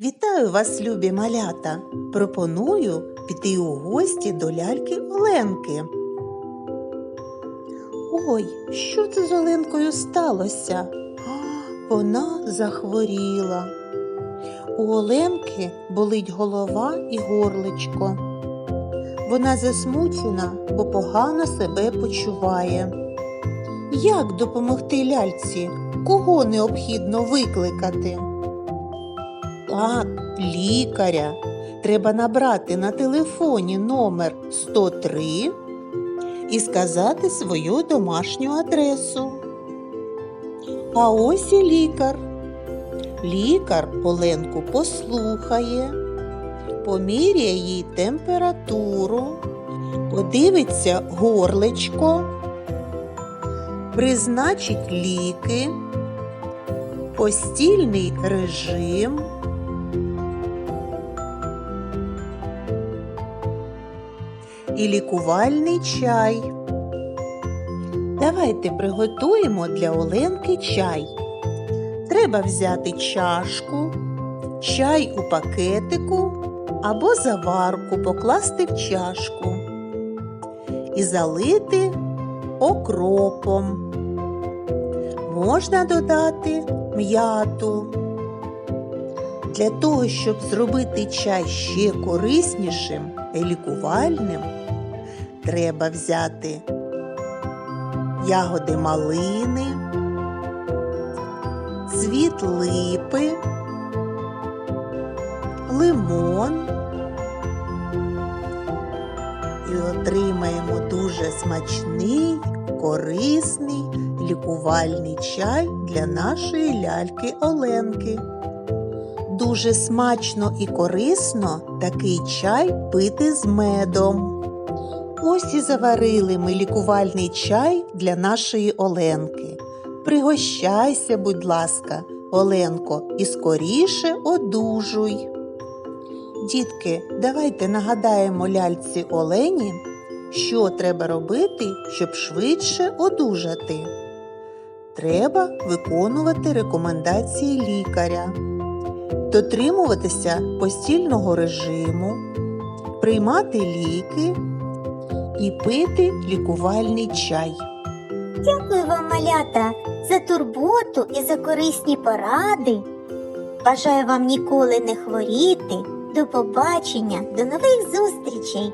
Вітаю вас, любі малята! Пропоную піти у гості до ляльки Оленки. Ой, що це з Оленкою сталося? Вона захворіла. У Оленки болить голова і горличко. Вона засмучена, бо погано себе почуває. Як допомогти ляльці? Кого необхідно викликати? Так, лікаря. Треба набрати на телефоні номер 103 і сказати свою домашню адресу. А ось і лікар. Лікар Оленку послухає, поміряє їй температуру, подивиться горличко, призначить ліки, постільний режим. І лікувальний чай. Давайте приготуємо для Оленки чай. Треба взяти чашку, чай у пакетику або заварку покласти в чашку і залити окропом. Можна додати м'яту. Для того, щоб зробити чай ще кориснішим і лікувальним, треба взяти ягоди малини, цвіт липи, лимон і отримаємо дуже смачний, корисний лікувальний чай для нашої ляльки Оленки. Дуже смачно і корисно такий чай пити з медом. Ось і заварили ми лікувальний чай для нашої Оленки. Пригощайся, будь ласка, Оленко, і скоріше одужуй. Дітки, давайте нагадаємо ляльці Олені, що треба робити, щоб швидше одужати. Треба виконувати рекомендації лікаря дотримуватися постільного режиму, приймати ліки і пити лікувальний чай. Дякую вам, малята, за турботу і за корисні поради. Бажаю вам ніколи не хворіти. До побачення, до нових зустрічей!